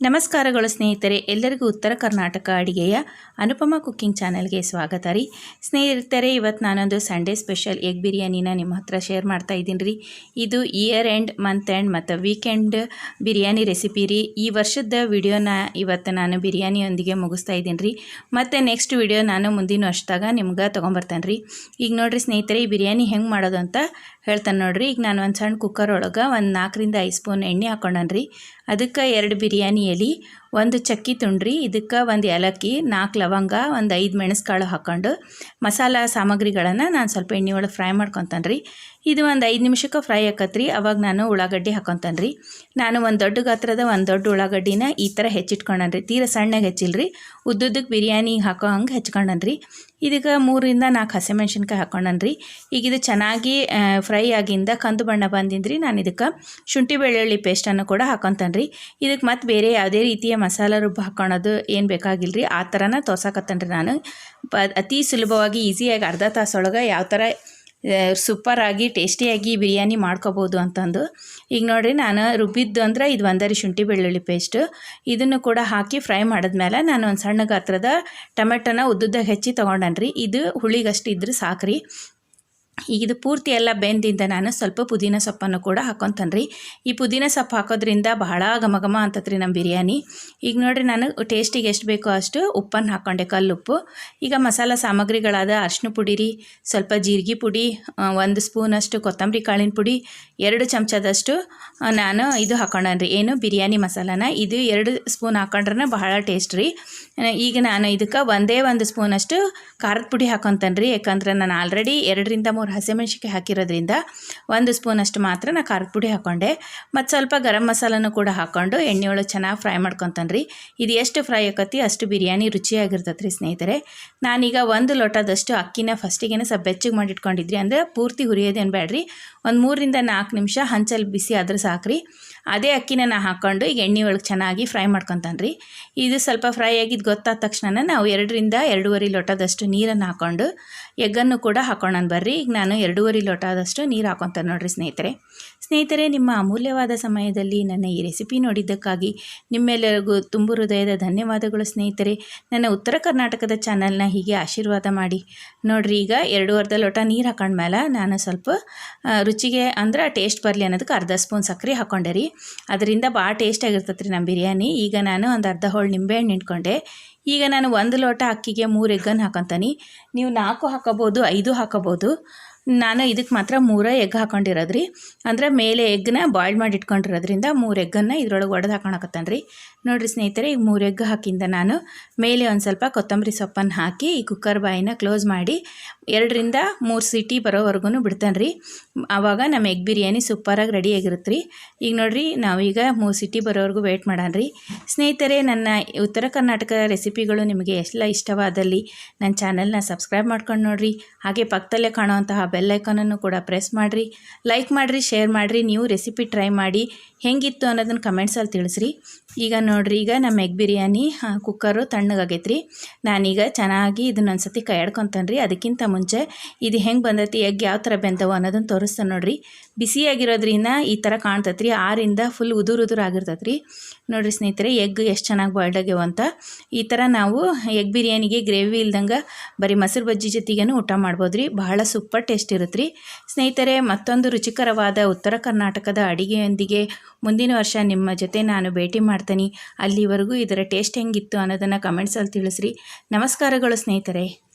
ನಮಸ್ಕಾರಗಳು ಸ್ನೇಹಿತರೆ, ಎಲ್ಲರಿಗೂ ಉತ್ತರ ಕರ್ನಾಟಕ ಅಡಿಗೆಯ ಅನುಪಮ ಕುಕ್ಕಿಂಗ್ ಚಾನಲ್ಗೆ ಸ್ವಾಗತ ರೀ. ಸ್ನೇಹಿತರೆ, ಇವತ್ತು ನಾನೊಂದು ಸಂಡೇ ಸ್ಪೆಷಲ್ ಎಗ್ ಬಿರಿಯಾನಿನ ನಿಮ್ಮ ಹತ್ರ ಶೇರ್ ಮಾಡ್ತಾ ಇದ್ದೀನಿ ರೀ. ಇದು ಇಯರ್ ಎಂಡ್ ಮಂತ್ ಎಂಡ್ ಮತ್ತು ವೀಕೆಂಡ್ ಬಿರಿಯಾನಿ ರೆಸಿಪಿ ರೀ. ಈ ವರ್ಷದ ವಿಡಿಯೋನ ಇವತ್ತು ನಾನು ಬಿರಿಯಾನಿಯೊಂದಿಗೆ ಮುಗಿಸ್ತಾ ಇದ್ದೀನಿ ರೀ. ಮತ್ತು ನೆಕ್ಸ್ಟ್ ವಿಡಿಯೋ ನಾನು ಮುಂದಿನ ವರ್ಷದಾಗ ನಿಮ್ಗೆ ತೊಗೊಂಬರ್ತೇನೆ ರೀ. ಈಗ ನೋಡಿರಿ ಸ್ನೇಹಿತರೆ, ಈ ಬಿರಿಯಾನಿ ಹೆಂಗೆ ಮಾಡೋದು ಅಂತ ಹೇಳ್ತಾನೆ ನೋಡಿರಿ. ಈಗ ನಾನು ಒಂದು ಸಣ್ಣ ಕುಕ್ಕರ್ ಒಳಗೆ ಒಂದು ನಾಲ್ಕರಿಂದ ಐದು ಸ್ಪೂನ್ ಎಣ್ಣೆ ಹಾಕೊಂಡನ್ರಿ. ಅದಕ್ಕೆ ಎರಡು ಬಿರಿಯಾನಿ எலி ಒಂದು ಚಕ್ಕಿ ತುಂಡ್ರಿ, ಇದಕ್ಕೆ ಒಂದು ಏಲಕ್ಕಿ ನಾಲ್ಕು ಲವಂಗ, ಒಂದು ಐದು ಮೆಣಸುಕಾಳು ಹಾಕ್ಕೊಂಡು ಮಸಾಲ ಸಾಮಗ್ರಿಗಳನ್ನು ನಾನು ಸ್ವಲ್ಪ ಎಣ್ಣೆ ಒಳಗೆ ಫ್ರೈ ಮಾಡ್ಕೊತಾನೆ ರೀ ಇದು ಒಂದು ಐದು ನಿಮಿಷಕ್ಕೆ ಫ್ರೈ ಆಕತ್ರಿ, ಅವಾಗ ನಾನು ಉಳ್ಳಾಗಡ್ಡಿ ಹಾಕೊತಾನೆ ರೀ ನಾನು ಒಂದು ದೊಡ್ಡ ಗಾತ್ರದ ಒಂದು ದೊಡ್ಡ ಉಳ್ಳಾಗಡ್ಡಿನ ಈ ಥರ ಹೆಚ್ಚಿಟ್ಕೊಂಡನ್ರಿ, ತೀರ ಸಣ್ಣಗೆ ಹೆಚ್ಚಿಲ್ರಿ. ಉದ್ದುದ್ದಕ್ಕೆ ಬಿರಿಯಾನಿ ಹಾಕೋ ಹಂಗೆ ಹೆಚ್ಕೊಂಡನ್ರಿ ಇದಕ್ಕೆ ಮೂರಿಂದ ನಾಲ್ಕು ಹಸಿಮೆಣ್ಸಿನ್ಕಾಯಿ ಹಾಕೊಂಡನ್ರಿ. ಈಗ ಇದು ಚೆನ್ನಾಗಿ ಫ್ರೈ ಆಗಿಂದ ಕಂದು ಬಣ್ಣ ಬಂದಿಂದ್ರಿ, ನಾನು ಇದಕ್ಕೆ ಶುಂಠಿ ಬೆಳ್ಳುಳ್ಳಿ ಪೇಸ್ಟನ್ನು ಕೂಡ ಹಾಕೊತಾನೆ ರೀ ಇದಕ್ಕೆ ಮತ್ತೆ ಬೇರೆ ಯಾವುದೇ ರೀತಿಯ ಮಸಾಲೆ ರುಬ್ಬ ಹಾಕೊಳೋದು ಏನು ಬೇಕಾಗಿಲ್ಲ ರೀ ಆ ಥರನ ತೋರ್ಸಕತ್ತೇನೆ ರೀ ನಾನು. ಪ, ಅತಿ ಸುಲಭವಾಗಿ ಈಸಿಯಾಗಿ ಅರ್ಧ ತಾಸೊಳಗೆ ಯಾವ ಥರ ಸೂಪರಾಗಿ ಟೇಸ್ಟಿಯಾಗಿ ಬಿರಿಯಾನಿ ಮಾಡ್ಕೋಬೋದು ಅಂತಂದು. ಈಗ ನೋಡಿರಿ, ನಾನು ರುಬ್ಬಿದ್ದು ಅಂದ್ರೆ ಇದು ಒಂದರಿ ಶುಂಠಿ ಬೆಳ್ಳುಳ್ಳಿ ಪೇಸ್ಟು ಇದನ್ನು ಕೂಡ ಹಾಕಿ ಫ್ರೈ ಮಾಡಿದ್ಮೇಲೆ ನಾನು ಒಂದು ಸಣ್ಣ ಗಾತ್ರದ ಟೊಮೆಟೊನ ಉದ್ದುದ್ದಾಗ ಹೆಚ್ಚಿ ತೊಗೊಂಡನ್ರಿ. ಇದು ಹುಳಿಗಷ್ಟು ಇದ್ರೆ ಸಾಕ್ರಿ. ಈಗ ಇದು ಪೂರ್ತಿ ಎಲ್ಲ ಬೆಂದಿಂದ ನಾನು ಸ್ವಲ್ಪ ಪುದೀನ ಸೊಪ್ಪನ್ನು ಕೂಡ ಹಾಕೊತನ್ರಿ. ಈ ಪುದೀನ ಸೊಪ್ಪು ಹಾಕೋದ್ರಿಂದ ಬಹಳ ಘಮ ಘಮ ಅಂತತ್ರಿ ನಮ್ಮ ಬಿರಿಯಾನಿ. ಈಗ ನೋಡಿರಿ ನಾನು ಟೇಸ್ಟಿಗೆ ಎಷ್ಟು ಬೇಕೋ ಅಷ್ಟು ಉಪ್ಪನ್ನು ಹಾಕ್ಕೊಂಡೆ ಕಲ್ಲುಪ್ಪು ಈಗ ಮಸಾಲ ಸಾಮಗ್ರಿಗಳಾದ ಅರ್ಶಿನ ಪುಡಿ ರೀ, ಸ್ವಲ್ಪ ಜೀರಿಗೆ ಪುಡಿ ಒಂದು ಸ್ಪೂನಷ್ಟು ಕೊತ್ತಂಬರಿ ಕಾಳಿನ ಪುಡಿ, ಎರಡು ಚಮಚದಷ್ಟು ನಾನು ಇದು ಹಾಕೊಂಡನ್ರಿ. ಏನು ಬಿರಿಯಾನಿ ಮಸಾಲಾನ? ಇದು ಎರಡು ಸ್ಪೂನ್ ಹಾಕೊಂಡ್ರೆ ಬಹಳ ಟೇಸ್ಟ್ ರೀ. ಈಗ ನಾನು ಇದಕ್ಕೆ ಒಂದೇ ಒಂದು ಸ್ಪೂನಷ್ಟು ಖಾರದ ಪುಡಿ ಹಾಕೊತಾನೆ ರೀ ಯಾಕಂದ್ರೆ ನಾನು ಆಲ್ರೆಡಿ ಎರಡರಿಂದ ಮೂರು ಹಸಿಮೆಣ್ಸಿಕಾಯಿ ಹಾಕಿರೋದ್ರಿಂದ ಒಂದು ಸ್ಪೂನಷ್ಟು ಮಾತ್ರ ನಾನು ಖಾರದ ಪುಡಿ ಹಾಕ್ಕೊಂಡೆ ಮತ್ತು ಸ್ವಲ್ಪ ಗರಂ ಮಸಾಲನೂ ಕೂಡ ಹಾಕ್ಕೊಂಡು ಎಣ್ಣೆ ಒಳಗೆ ಚೆನ್ನಾಗಿ ಫ್ರೈ ಮಾಡ್ಕೊತಾನೆ ರೀ ಇದು ಎಷ್ಟು ಫ್ರೈ ಆಕತಿ ಅಷ್ಟು ಬಿರಿಯಾನಿ ರುಚಿಯಾಗಿರ್ತದೆ ರೀ ಸ್ನೇಹಿತರೆ. ನಾನೀಗ ಒಂದು ಲೋಟದಷ್ಟು ಅಕ್ಕಿನ ಫಸ್ಟಿಗೆ ಸ್ವಲ್ಪ ಬೆಚ್ಚಗೆ ಮಾಡಿಟ್ಕೊಂಡಿದ್ರಿ. ಅಂದರೆ ಪೂರ್ತಿ ಹುರಿಯೋದೇನು ಬೇಡ್ರಿ ಒಂದು ಮೂರರಿಂದ ನಾಲ್ಕು ನಿಮಿಷ ಹಂಚಲ್ಲಿ ಬಿಸಿ ಆದ್ರೆ ಸಾಕ್ರಿ. ಅದೇ ಅಕ್ಕಿನ ನಾ ಹಾಕ್ಕೊಂಡು ಈಗ ಎಣ್ಣೆ ಒಳಗೆ ಚೆನ್ನಾಗಿ ಫ್ರೈ ಮಾಡ್ಕೊತಾನೆ ರೀ ಇದು ಸ್ವಲ್ಪ ಫ್ರೈ ಆಗಿದ್ದು ಗೊತ್ತಾದ ತಕ್ಷಣ ನಾವು ಎರಡರಿಂದ ಎರಡೂವರೆ ಲೋಟದಷ್ಟು ನೀರನ್ನು ಹಾಕ್ಕೊಂಡು ಎಗ್ಗನ್ನು ಕೂಡ ಹಾಕ್ಕೊಂಡು ಬರ್ರಿ. ಈಗ ನಾನು ಎರಡೂವರೆ ಲೋಟದಷ್ಟು ನೀರು ಹಾಕೊತ ನೋಡಿರಿ ಸ್ನೇಹಿತರೆ. ಸ್ನೇಹಿತರೆ, ನಿಮ್ಮ ಅಮೂಲ್ಯವಾದ ಸಮಯದಲ್ಲಿ ನನ್ನ ಈ ರೆಸಿಪಿ ನೋಡಿದ್ದಕ್ಕಾಗಿ ನಿಮ್ಮೆಲ್ಲರಿಗೂ ತುಂಬು ಹೃದಯದ ಧನ್ಯವಾದಗಳು ಸ್ನೇಹಿತರೆ. ನನ್ನ ಉತ್ತರ ಕರ್ನಾಟಕದ ಚಾನಲ್ನ ಹೀಗೆ ಆಶೀರ್ವಾದ ಮಾಡಿ. ನೋಡಿರಿ, ಈಗ ಎರಡೂವರೆ ಲೋಟ ನೀರು ಹಾಕೊಂಡ್ಮೇಲೆ ನಾನು ಸ್ವಲ್ಪ ರುಚಿಗೆ ಅಂದ್ರೆ ಟೇಸ್ಟ್ ಬರಲಿ ಅನ್ನೋದಕ್ಕೆ ಅರ್ಧ ಸ್ಪೂನ್ ಸಕ್ಕರೆ ಹಾಕೊಂಡೆ ರೀ. ಅದರಿಂದ ಭಾಳ ಟೇಸ್ಟಾಗಿರ್ತದೆ ರೀ ನಮ್ಮ ಬಿರಿಯಾನಿ. ಈಗ ನಾನು ಒಂದು ಅರ್ಧ ಹೋಳು ನಿಂಬೆಹಣ್ಣು ಇಟ್ಕೊಂಡೆ. ಈಗ ನಾನು ಒಂದು ಲೋಟ ಅಕ್ಕಿಗೆ ಮೂರು ಎಗ್ಗನ್ನು ಹಾಕೊತೀನಿ. ನೀವು ನಾಲ್ಕು ಹಾಕೋಬೋದು ಐದು ಹಾಕೋಬೋದು ನಾನು ಇದಕ್ಕೆ ಮಾತ್ರ ಮೂರೇ ಎಗ್ ಹಾಕೊಂಡಿರೋದ್ರಿ. ಅಂದರೆ ಮೇಲೆ ಎಗ್ನ ಬಾಯ್ಲ್ ಮಾಡಿ ಇಟ್ಕೊಂಡಿರೋದ್ರಿಂದ ಮೂರು ಎಗ್ಗನ್ನು ಇದ್ರೊಳಗೆ ಒಡೆದು ಹಾಕೊಳಕತ್ತಾನೆ ರೀ ನೋಡಿರಿ ಸ್ನೇಹಿತರೆ, ಈಗ ಮೂರು ಎಗ್ ಹಾಕಿಂದ ನಾನು ಮೇಲೆ ಒಂದು ಸ್ವಲ್ಪ ಕೊತ್ತಂಬರಿ ಸೊಪ್ಪನ್ನು ಹಾಕಿ ಈ ಕುಕ್ಕರ್ ಬಾಯಿನ ಕ್ಲೋಸ್ ಮಾಡಿ ಎರಡರಿಂದ ಮೂರು ಸಿಟಿ ಬರೋವರೆಗೂ ಬಿಡ್ತಾನೆ ರೀ ಆವಾಗ ನಮ್ಮ ಎಗ್ ಬಿರಿಯಾನಿ ಸೂಪರಾಗಿ ರೆಡಿಯಾಗಿರುತ್ತೆ ರೀ ಈಗ ನೋಡಿರಿ, ನಾವೀಗ ಮೂರು ಸಿಟಿ ಬರೋವರೆಗೂ ವೇಟ್ ಮಾಡೋಣ ರೀ ಸ್ನೇಹಿತರೆ, ನನ್ನ ಉತ್ತರ ಕರ್ನಾಟಕ ರೆಸಿಪಿಗಳು ನಿಮಗೆ ಎಲ್ಲ ಇಷ್ಟವಾದಲ್ಲಿ ನನ್ನ ಚಾನಲ್ನ ಸಬ್ಸ್ಕ್ರೈಬ್ ಮಾಡ್ಕೊಂಡು ನೋಡಿರಿ. ಹಾಗೆ ಪಕ್ಕದಲ್ಲೇ ಕಾಣುವಂತಹ ಬೆಲ್ ಐಕಾನನ್ನು ಕೂಡ ಪ್ರೆಸ್ ಮಾಡಿರಿ ಲೈಕ್ ಮಾಡಿರಿ ಶೇರ್ ಮಾಡಿರಿ, ನೀವು ರೆಸಿಪಿ ಟ್ರೈ ಮಾಡಿ ಹೆಂಗಿತ್ತು ಅನ್ನೋದನ್ನು ಕಮೆಂಟ್ಸಲ್ಲಿ ತಿಳಿಸ್ರಿ. ಈಗ ನೋಡಿರಿ, ಈಗ ನಮ್ಮ ಎಗ್ ಬಿರಿಯಾನಿ ಕುಕ್ಕರು ತಣ್ಣಗಾಗೈತ್ರಿ. ನಾನೀಗ ಚೆನ್ನಾಗಿ ಇದನ್ನ ಒಂದು ಸತಿ ಕೈಯಾಡ್ಕೊತಾನ್ರಿ. ಅದಕ್ಕಿಂತ ಮುಂಚೆ ಇದು ಹೆಂಗೆ ಬಂದೈತಿ ಎಗ್ ಯಾವ ಥರ ಬೆಂದವು ಅನ್ನೋದನ್ನು ತೋರಿಸ್ತಾನೆ ನೋಡಿರಿ. ಬಿಸಿಯಾಗಿರೋದ್ರಿಂದ ಈ ಥರ ಕಾಣ್ತೈತೆ ರೀ ಆರಿಂದ ಫುಲ್ ಉದುರು ಉದುರು ಆಗಿರ್ತೈತ್ರಿ. ನೋಡಿರಿ ಸ್ನೇಹಿತರೆ ಎಗ್ ಎಷ್ಟು ಚೆನ್ನಾಗಿ ಬಾಯ್ಲ್ಡ್ ಅಂತ. ಈ ಥರ ನಾವು ಎಗ್ ಬಿರಿಯಾನಿಗೆ ಗ್ರೇವಿ ಇಲ್ದಂಗೆ ಬರೀ ಮೊಸರು ಬಜ್ಜಿ ಜೊತೆಗೇನು ಊಟ ಮಾಡ್ಬೋದು ರೀ ಬಹಳ ಸೂಪರ್ ಟೇಸ್ಟ್ ರೀ ಸ್ನೇಹಿತರೆ, ಮತ್ತೊಂದು ರುಚಿಕರವಾದ ಉತ್ತರ ಕರ್ನಾಟಕದ ಅಡಿಗೆಯೊಂದಿಗೆ ಮುಂದಿನ ವರ್ಷ ನಿಮ್ಮ ಜೊತೆ ನಾನು ಭೇಟಿ ಮಾಡ್ತೀನಿ. ಅಲ್ಲಿವರೆಗೂ ಇದರ ಟೇಸ್ಟ್ ಹೆಂಗಿತ್ತು ಅನ್ನೋದನ್ನು ಕಮೆಂಟ್ಸಲ್ಲಿ ತಿಳಿಸ್ರಿ. ನಮಸ್ಕಾರಗಳು ಸ್ನೇಹಿತರೆ.